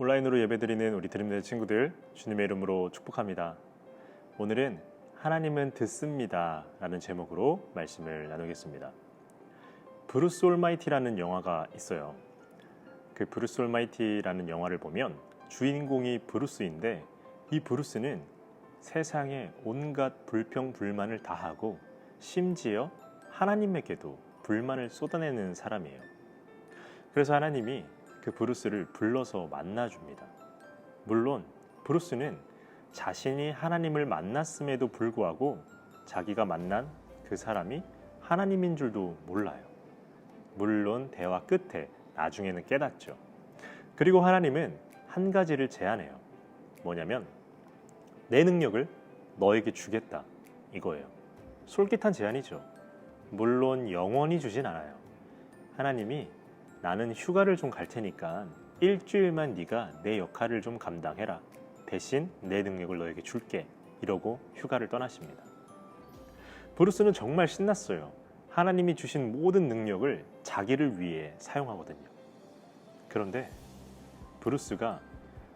온라인으로 예배드리는 우리 드림의 친구들 주님의 이름으로 축복합니다. 오늘은 하나님은 듣습니다 라는 제목으로 말씀을 나누겠습니다. 브루스 올마이티라는 영화가 있어요. 그 브루스 올마이티라는 영화를 보면 주인공이 브루스인데 이 브루스는 세상에 온갖 불평 불만을 다하고 심지어 하나님에게도 불만을 쏟아내는 사람이에요. 그래서 하나님이 그 브루스를 불러서 만나줍니다. 물론 브루스는 자신이 하나님을 만났음에도 불구하고 자기가 만난 그 사람이 하나님인 줄도 몰라요. 물론 대화 끝에 나중에는 깨닫죠. 그리고 하나님은 한 가지를 제안해요. 뭐냐면 내 능력을 너에게 주겠다 이거예요. 솔깃한 제안이죠. 물론 영원히 주진 않아요. 하나님이 나는 휴가를 좀 갈 테니까 일주일만 네가 내 역할을 좀 감당해라. 대신 내 능력을 너에게 줄게. 이러고 휴가를 떠나십니다. 브루스는 정말 신났어요. 하나님이 주신 모든 능력을 자기를 위해 사용하거든요. 그런데 브루스가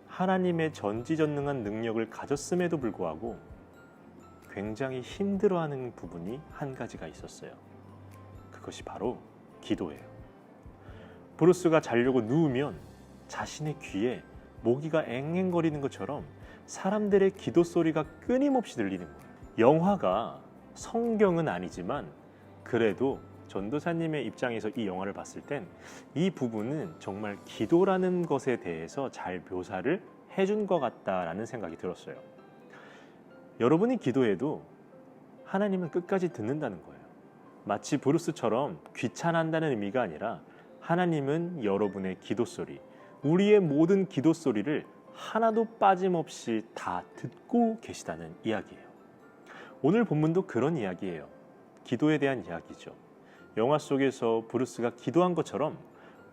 하나님의 전지전능한 능력을 가졌음에도 불구하고 굉장히 힘들어하는 부분이 한 가지가 있었어요. 그것이 바로 기도예요. 브루스가 자려고 누우면 자신의 귀에 모기가 앵앵거리는 것처럼 사람들의 기도 소리가 끊임없이 들리는 거예요. 영화가 성경은 아니지만 그래도 전도사님의 입장에서 이 영화를 봤을 땐 이 부분은 정말 기도라는 것에 대해서 잘 묘사를 해준 것 같다라는 생각이 들었어요. 여러분이 기도해도 하나님은 끝까지 듣는다는 거예요. 마치 브루스처럼 귀찮아한다는 의미가 아니라 하나님은 여러분의 기도 소리, 우리의 모든 기도 소리를 하나도 빠짐없이 다 듣고 계시다는 이야기예요. 오늘 본문도 그런 이야기예요. 기도에 대한 이야기죠. 영화 속에서 브루스가 기도한 것처럼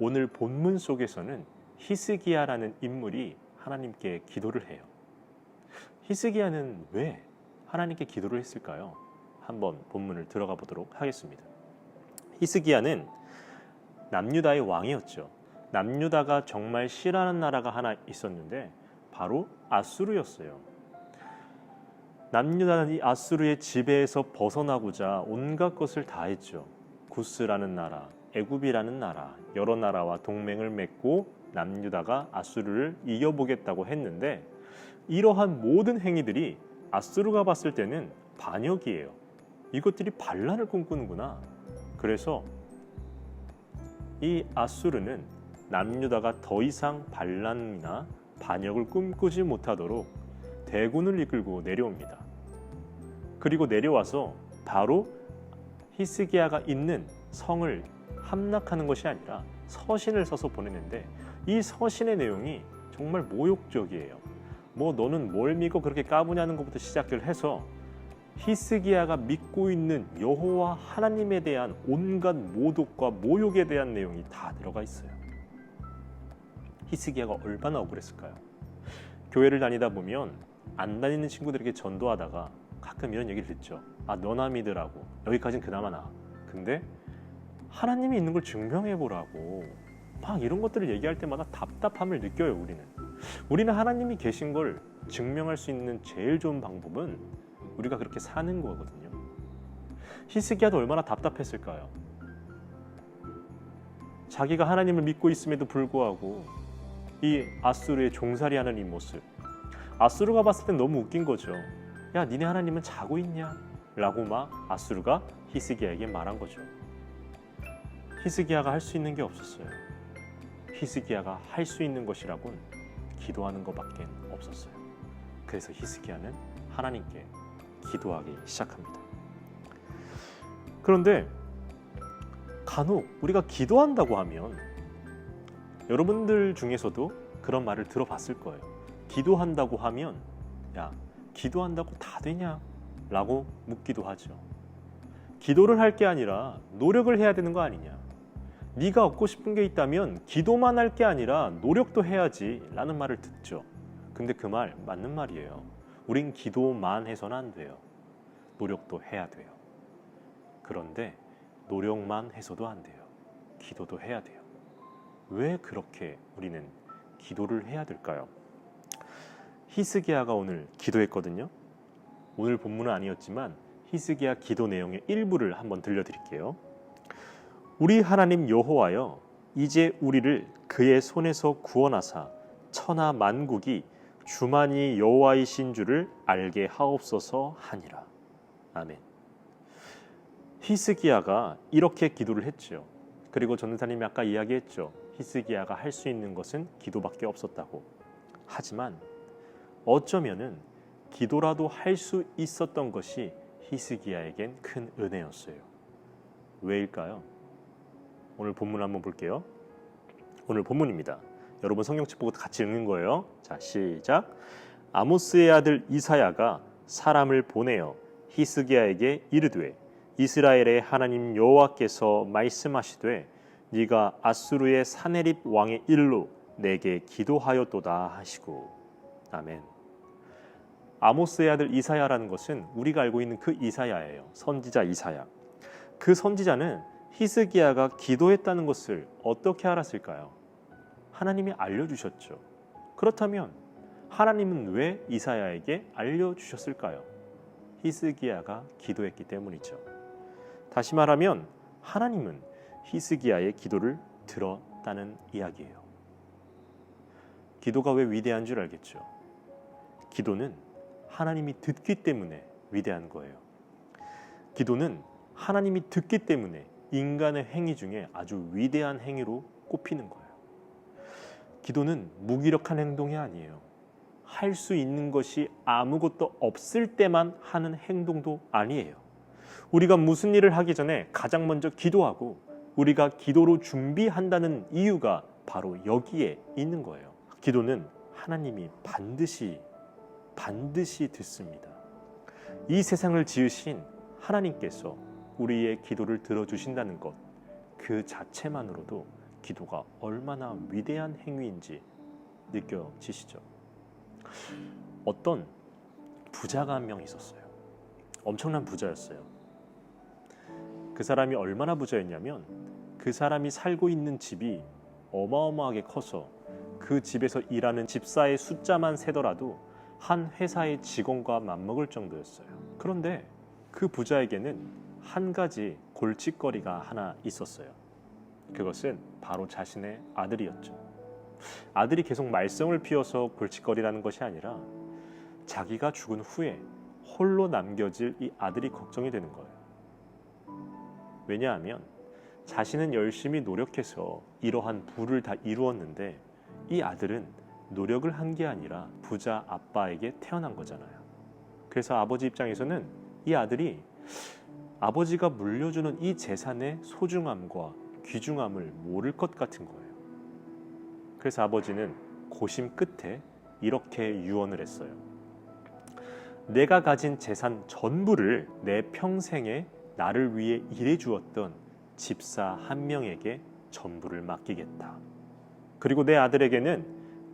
오늘 본문 속에서는 히스기야라는 인물이 하나님께 기도를 해요. 히스기야는 왜 하나님께 기도를 했을까요? 한번 본문을 들어가 보도록 하겠습니다. 히스기야는 남유다의 왕이었죠. 남유다가 정말 싫어하는 나라가 하나 있었는데 바로 아수르였어요. 남유다는 이 아수르의 지배에서 벗어나고자 온갖 것을 다 했죠. 구스라는 나라, 애굽이라는 나라, 여러 나라와 동맹을 맺고 남유다가 아수르를 이겨보겠다고 했는데 이러한 모든 행위들이 아수르가 봤을 때는 반역이에요. 이것들이 반란을 꿈꾸는구나. 그래서 이 아수르는 남유다가 더 이상 반란이나 반역을 꿈꾸지 못하도록 대군을 이끌고 내려옵니다. 그리고 내려와서 바로 히스기야가 있는 성을 함락하는 것이 아니라 서신을 써서 보내는데 이 서신의 내용이 정말 모욕적이에요. 뭐 너는 뭘 믿고 그렇게 까부냐는 것부터 시작을 해서 히스기야가 믿고 있는 여호와 하나님에 대한 온갖 모독과 모욕에 대한 내용이 다 들어가 있어요. 히스기야가 얼마나 억울했을까요? 교회를 다니다 보면 안 다니는 친구들에게 전도하다가 가끔 이런 얘기를 듣죠. 아 너나 믿으라고 여기까진 그나마 나. 근데 하나님이 있는 걸 증명해 보라고 막 이런 것들을 얘기할 때마다 답답함을 느껴요. 우리는 우리는 하나님이 계신 걸 증명할 수 있는 제일 좋은 방법은 우리가 그렇게 사는 거거든요. 히스기야도 얼마나 답답했을까요? 자기가 하나님을 믿고 있음에도 불구하고 이 아수르의 종살이 하는 이 모습 아수르가 봤을 땐 너무 웃긴 거죠. 야, 니네 하나님은 자고 있냐? 라고 막 아수르가 히스기야에게 말한 거죠. 히스기야가 할 수 있는 게 없었어요. 히스기야가 할 수 있는 것이라곤 기도하는 것밖에 없었어요. 그래서 히스기야는 하나님께 기도하기 시작합니다. 그런데 간혹 우리가 기도한다고 하면 여러분들 중에서도 그런 말을 들어봤을 거예요. 기도한다고 하면 야 기도한다고 다 되냐? 라고 묻기도 하죠. 기도를 할 게 아니라 노력을 해야 되는 거 아니냐? 네가 얻고 싶은 게 있다면 기도만 할 게 아니라 노력도 해야지 라는 말을 듣죠. 근데 그 말 맞는 말이에요. 우린 기도만 해서는 안 돼요. 노력도 해야 돼요. 그런데 노력만 해서도 안 돼요. 기도도 해야 돼요. 왜 그렇게 우리는 기도를 해야 될까요? 히스기야가 오늘 기도했거든요. 오늘 본문은 아니었지만 히스기야 기도 내용의 일부를 한번 들려드릴게요. 우리 하나님 여호와여 이제 우리를 그의 손에서 구원하사 천하 만국이 주만이 여호와이신 줄을 알게 하옵소서 하니라. 아멘. 히스기야가 이렇게 기도를 했죠. 그리고 전도사님이 아까 이야기했죠. 히스기야가 할 수 있는 것은 기도밖에 없었다고. 하지만 어쩌면은 기도라도 할 수 있었던 것이 히스기야에겐 큰 은혜였어요. 왜일까요? 오늘 본문 한번 볼게요. 오늘 본문입니다. 여러분 성경책 보고 같이 읽는 거예요. 자, 시작. 아모스의 아들 이사야가 사람을 보내어 히스기야에게 이르되 이스라엘의 하나님 여호와께서 말씀하시되 네가 아수르의 사네립 왕의 일로 내게 기도하였도다 하시고 아멘. 아모스의 아들 이사야라는 것은 우리가 알고 있는 그 이사야예요. 선지자 이사야. 그 선지자는 히스기야가 기도했다는 것을 어떻게 알았을까요? 하나님이 알려주셨죠. 그렇다면 하나님은 왜 이사야에게 알려주셨을까요? 히스기야가 기도했기 때문이죠. 다시 말하면 하나님은 히스기야의 기도를 들었다는 이야기예요. 기도가 왜 위대한 줄 알겠죠? 기도는 하나님이 듣기 때문에 위대한 거예요. 기도는 하나님이 듣기 때문에 인간의 행위 중에 아주 위대한 행위로 꼽히는 거예요. 기도는 무기력한 행동이 아니에요. 할 수 있는 것이 아무것도 없을 때만 하는 행동도 아니에요. 우리가 무슨 일을 하기 전에 가장 먼저 기도하고 우리가 기도로 준비한다는 이유가 바로 여기에 있는 거예요. 기도는 하나님이 반드시 반드시 듣습니다. 이 세상을 지으신 하나님께서 우리의 기도를 들어주신다는 것, 그 자체만으로도 기도가 얼마나 위대한 행위인지 느껴지시죠? 어떤 부자가 한 명 있었어요. 엄청난 부자였어요. 그 사람이 얼마나 부자였냐면 그 사람이 살고 있는 집이 어마어마하게 커서 그 집에서 일하는 집사의 숫자만 세더라도 한 회사의 직원과 맞먹을 정도였어요. 그런데 그 부자에게는 한 가지 골칫거리가 하나 있었어요. 그것은 바로 자신의 아들이었죠. 아들이 계속 말썽을 피워서 골칫거리라는 것이 아니라 자기가 죽은 후에 홀로 남겨질 이 아들이 걱정이 되는 거예요. 왜냐하면 자신은 열심히 노력해서 이러한 부를 다 이루었는데 이 아들은 노력을 한 게 아니라 부자 아빠에게 태어난 거잖아요. 그래서 아버지 입장에서는 이 아들이 아버지가 물려주는 이 재산의 소중함과 귀중함을 모를 것 같은 거예요. 그래서 아버지는 고심 끝에 이렇게 유언을 했어요. 내가 가진 재산 전부를 내 평생에 나를 위해 일해 주었던 집사 한 명에게 전부를 맡기겠다. 그리고 내 아들에게는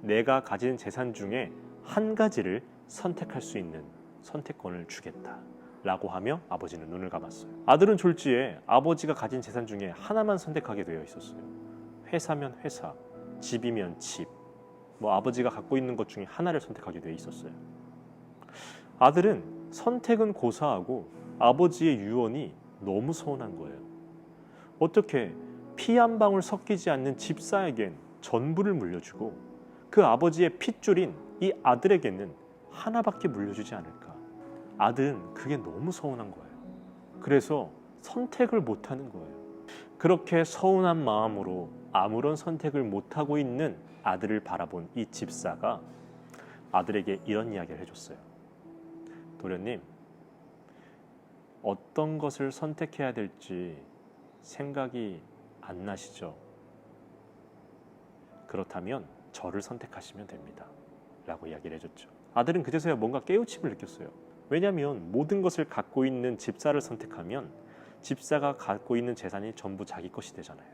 내가 가진 재산 중에 한 가지를 선택할 수 있는 선택권을 주겠다. 라고 하며 아버지는 눈을 감았어요. 아들은 졸지에 아버지가 가진 재산 중에 하나만 선택하게 되어 있었어요. 회사면 회사, 집이면 집. 뭐 아버지가 갖고 있는 것 중에 하나를 선택하게 되어 있었어요. 아들은 선택은 고사하고 아버지의 유언이 너무 서운한 거예요. 어떻게 피 한 방울 섞이지 않는 집사에겐 전부를 물려주고 그 아버지의 핏줄인 이 아들에게는 하나밖에 물려주지 않을까? 아들은 그게 너무 서운한 거예요. 그래서 선택을 못 하는 거예요. 그렇게 서운한 마음으로 아무런 선택을 못 하고 있는 아들을 바라본 이 집사가 아들에게 이런 이야기를 해줬어요. 도련님, 어떤 것을 선택해야 될지 생각이 안 나시죠? 그렇다면 저를 선택하시면 됩니다. 라고 이야기를 해줬죠. 아들은 그제서야 뭔가 깨우침을 느꼈어요. 왜냐하면 모든 것을 갖고 있는 집사를 선택하면 집사가 갖고 있는 재산이 전부 자기 것이 되잖아요.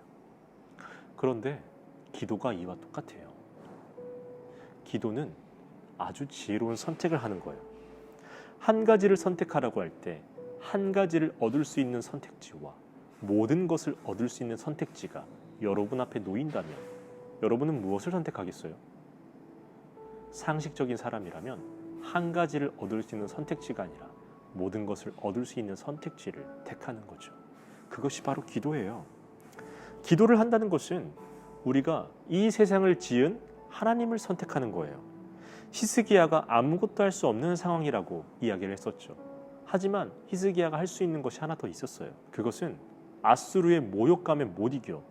그런데 기도가 이와 똑같아요. 기도는 아주 지혜로운 선택을 하는 거예요. 한 가지를 선택하라고 할 때 한 가지를 얻을 수 있는 선택지와 모든 것을 얻을 수 있는 선택지가 여러분 앞에 놓인다면 여러분은 무엇을 선택하겠어요? 상식적인 사람이라면 한 가지를 얻을 수 있는 선택지가 아니라 모든 것을 얻을 수 있는 선택지를 택하는 거죠. 그것이 바로 기도예요. 기도를 한다는 것은 우리가 이 세상을 지은 하나님을 선택하는 거예요. 히스기야가 아무것도 할 수 없는 상황이라고 이야기를 했었죠. 하지만 히스기야가 할 수 있는 것이 하나 더 있었어요. 그것은 아수르의 모욕감에 못 이겨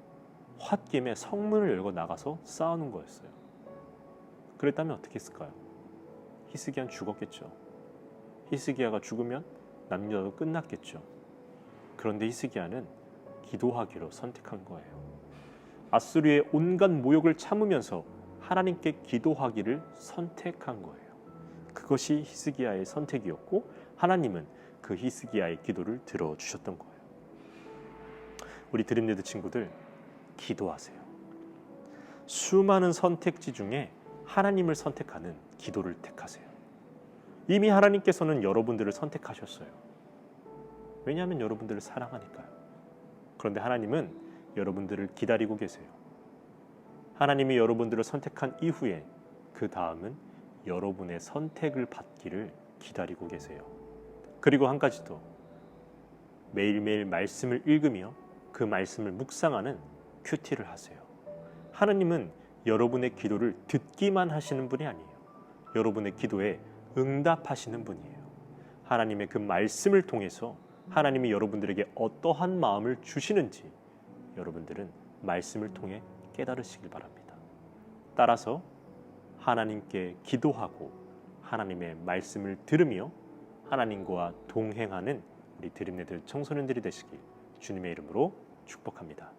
홧김에 성문을 열고 나가서 싸우는 거였어요. 그랬다면 어떻게 했을까요? 히스기야는 죽었겠죠. 히스기야가 죽으면 남녀도 끝났겠죠. 그런데 히스기야는 기도하기로 선택한 거예요. 아수르의 온갖 모욕을 참으면서 하나님께 기도하기를 선택한 거예요. 그것이 히스기야의 선택이었고 하나님은 그 히스기야의 기도를 들어 주셨던 거예요. 우리 드림리드 친구들 기도하세요. 수많은 선택지 중에 하나님을 선택하는 기도를 택하세요. 이미 하나님께서는 여러분들을 선택하셨어요. 왜냐하면 여러분들을 사랑하니까요. 그런데 하나님은 여러분들을 기다리고 계세요. 하나님이 여러분들을 선택한 이후에 그 다음은 여러분의 선택을 받기를 기다리고 계세요. 그리고 한 가지 더 매일매일 말씀을 읽으며 그 말씀을 묵상하는 큐티를 하세요. 하나님은 여러분의 기도를 듣기만 하시는 분이 아니에요. 여러분의 기도에 응답하시는 분이에요. 하나님의 그 말씀을 통해서 하나님이 여러분들에게 어떠한 마음을 주시는지 여러분들은 말씀을 통해 깨달으시길 바랍니다. 따라서 하나님께 기도하고 하나님의 말씀을 들으며 하나님과 동행하는 우리 드림네들 청소년들이 되시길 주님의 이름으로 축복합니다.